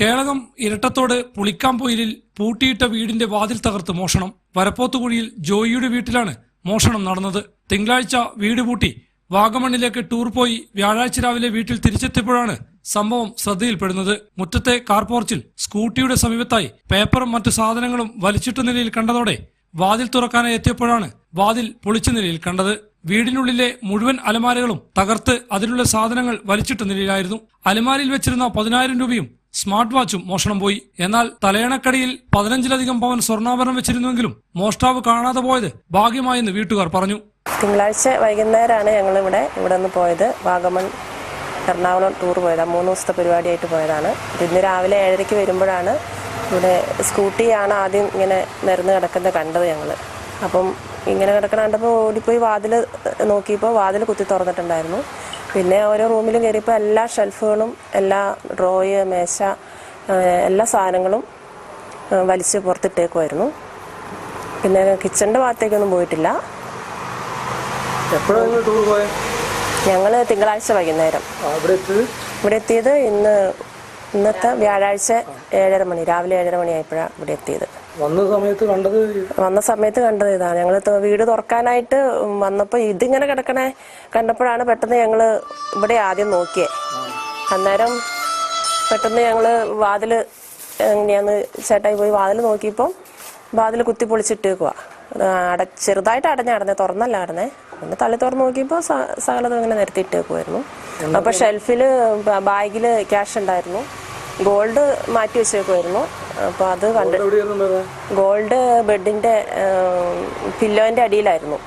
കേളകം ഇരട്ടത്തോട് പുളിക്കാമ്പൊയിലിൽ പൂട്ടിയിട്ട വീടിന്റെ വാതിൽ തകർത്ത് മോഷണം. വരപ്പോത്തുകുഴിയിൽ ജോയിയുടെ വീട്ടിലാണ് മോഷണം നടന്നത്. തിങ്കളാഴ്ച വീട് പൂട്ടി. വാഗമണ്ണിലേക്ക് ടൂർ പോയി വ്യാഴാഴ്ച രാവിലെ വീട്ടിൽ തിരിച്ചെത്തിയപ്പോഴാണ് സംഭവം ശ്രദ്ധയിൽപ്പെടുന്നത്. മുറ്റത്തെ കാർപോർച്ചിൽ സ്കൂട്ടിയുടെ സമീപത്തായി പേപ്പറും മറ്റു സാധനങ്ങളും വലിച്ചിട്ട നിലയിൽ കണ്ടതോടെ വാതിൽ തുറക്കാനായി എത്തിയപ്പോഴാണ് വാതിൽ പൊളിച്ച നിലയിൽ കണ്ടത്. വീടിനുള്ളിലെ മുഴുവൻ അലമാരകളും തകർത്ത് അതിലുള്ള സാധനങ്ങൾ വലിച്ചിട്ട നിലയിലായിരുന്നു. അലമാരയിൽ വെച്ചിരുന്ന പതിനായിരം രൂപയും സ്മാർട്ട് വാച്ചും മോഷണം പോയി. എന്നാൽ തലയണക്കടിയിൽ പതിനഞ്ചിലധികം പവൻ സ്വർണാഭരണം വെച്ചിരുന്നുവെങ്കിലും മോഷ്ടാവ് കാണാതെ പോയത് ഭാഗ്യമായെന്ന് വീട്ടുകാർ പറഞ്ഞു. തിങ്കളാഴ്ച വൈകുന്നേരമാണ് ഞങ്ങൾ ഇവിടെ ഇവിടെ നിന്ന് പോയത്. വാഗമൺ എറണാകുളം ടൂർ പോയതാണ് മൂന്ന് ദിവസത്തെ പരിപാടിയായിട്ട് പോയതാണ്. ഇന്ന് രാവിലെ ഏഴരയ്ക്ക് വരുമ്പോഴാണ് ഇവിടെ സ്കൂട്ടിയാണ് ആദ്യം ഇങ്ങനെ നിരന്ന് കിടക്കുന്നത് കണ്ടത് ഞങ്ങൾ അപ്പം ഇങ്ങനെ കിടക്കണ കണ്ടപ്പോൾ ഓടിപ്പോയി വാതിൽ നോക്കിയപ്പോൾ വാതിൽ കുത്തി തുറന്നിട്ടുണ്ടായിരുന്നു. പിന്നെ ഓരോ റൂമിലും കയറിയപ്പോൾ എല്ലാ ഷെൽഫുകളും എല്ലാ ഡ്രോയ് മേശ എല്ലാ സാധനങ്ങളും വലിച്ച് പുറത്തിട്ടേക്കുമായിരുന്നു പിന്നെ കിച്ചണിന്റെ ഭാഗത്തേക്കൊന്നും പോയിട്ടില്ല. ഞങ്ങൾ തിങ്കളാഴ്ച വൈകുന്നേരം. ഇവിടെ എത്തിയത് ഇന്ന് ഇന്നത്തെ വ്യാഴാഴ്ച ഏഴര മണി രാവിലെ ഏഴര മണി ആയപ്പോഴാണ് ഇവിടെ എത്തിയത്. വന്ന സമയത്ത് കണ്ടത് വന്ന സമയത്ത് കണ്ടത് ഇതാണ് ഞങ്ങൾ വീട് തുറക്കാനായിട്ട് വന്നപ്പോൾ ഇതിങ്ങനെ കിടക്കണേ കണ്ടപ്പോഴാണ് പെട്ടെന്ന് ഞങ്ങൾ ഇവിടെ ആദ്യം നോക്കിയേ. അന്നേരം പെട്ടെന്ന് ഞങ്ങൾ വാതിൽ എങ്ങനെയാന്ന് ചേട്ടായി പോയി വാതിൽ നോക്കിയപ്പോൾ വാതിൽ കുത്തി പൊളിച്ചിട്ടേക്കുക അട ചെറുതായിട്ട് അടഞ്ഞ അടഞ്ഞ തുറന്നല്ല അടഞ്ഞേ ഒന്ന് തള്ളി തുറന്ന് നോക്കിയപ്പോൾ സകലതും ഇങ്ങനെ നിരത്തിയിട്ടേക്കുമായിരുന്നു അപ്പോൾ ഷെൽഫിൽ ബാഗിൽ ക്യാഷ് ഉണ്ടായിരുന്നു. ഗോൾഡ് മാറ്റി വെച്ചേക്കുമായിരുന്നു അപ്പോൾ അത് കണ്ട് ഗോൾഡ് ബെഡിന്റെ പില്ലോന്റെ അടിയിലായിരുന്നു.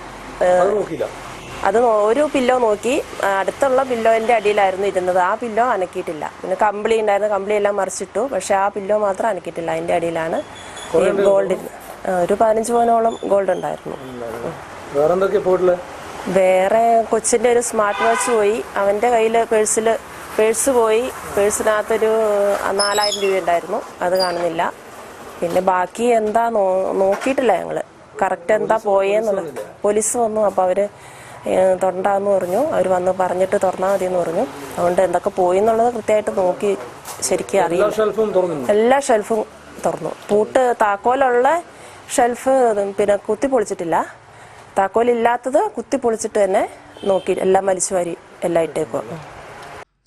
അത് ഒരു പില്ലോ നോക്കി അടുത്തുള്ള പില്ലോന്റെ അടിയിലായിരുന്നു ഇരുന്നത്. ആ പില്ലോ അനക്കിയിട്ടില്ല. പിന്നെ കമ്പിളി ഉണ്ടായിരുന്നു. കമ്പിളി എല്ലാം മറിച്ചിട്ടു. പക്ഷെ ആ പില്ലോ മാത്രം അനക്കിയിട്ടില്ല. അതിന്റെ അടിയിലാണ് ഗോൾഡ് ഒരു പതിനഞ്ച് പവനോളം ഗോൾഡ് ഉണ്ടായിരുന്നു. വേറെ കൊച്ചിന്റെ ഒരു സ്മാർട്ട് വാച്ച് പോയി. അവന്റെ കയ്യിൽ പേഴ്സിൽ പേഴ്സ് പോയി. പേഴ്സിനകത്തൊരു നാലായിരം രൂപ ഉണ്ടായിരുന്നു. അത് കാണുന്നില്ല. പിന്നെ ബാക്കി എന്താ നോക്കിയിട്ടില്ല ഞങ്ങൾ. കറക്റ്റ് എന്താ പോയെന്നുള്ളത് പോലീസ് വന്നു. അപ്പോൾ അവർ തുറണ്ടാന്ന് തൊണ്ടാന്ന് പറഞ്ഞു. അവർ വന്ന് പറഞ്ഞിട്ട് തുറന്നാൽ മതി എന്ന് പറഞ്ഞു. അതുകൊണ്ട് എന്തൊക്കെ പോയി എന്നുള്ളത് കൃത്യമായിട്ട് നോക്കി ശരിക്കും അറിയാം എല്ലാ ഷെൽഫും തുറന്നു. പൂട്ട് താക്കോലുള്ള ഷെൽഫ് പിന്നെ കുത്തി പൊളിച്ചിട്ടില്ല. താക്കോലില്ലാത്തത് കുത്തി പൊളിച്ചിട്ട് തന്നെ നോക്കി എല്ലാം വലിച്ചു വാരി എല്ലാം ഇട്ടേക്കുക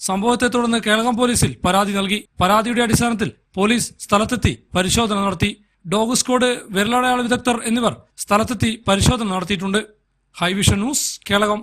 സംഭവത്തെ തുടർന്ന് കേളകം പോലീസിൽ പരാതി നൽകി. പരാതിയുടെ അടിസ്ഥാനത്തിൽ പോലീസ് സ്ഥലത്തെത്തി പരിശോധന നടത്തി. ഡോഗ് സ്ക്വാഡ് വിരലടയാള വിദഗ്ധർ എന്നിവർ സ്ഥലത്തെത്തി പരിശോധന നടത്തിയിട്ടുണ്ട്. Hi vision news Kelakam.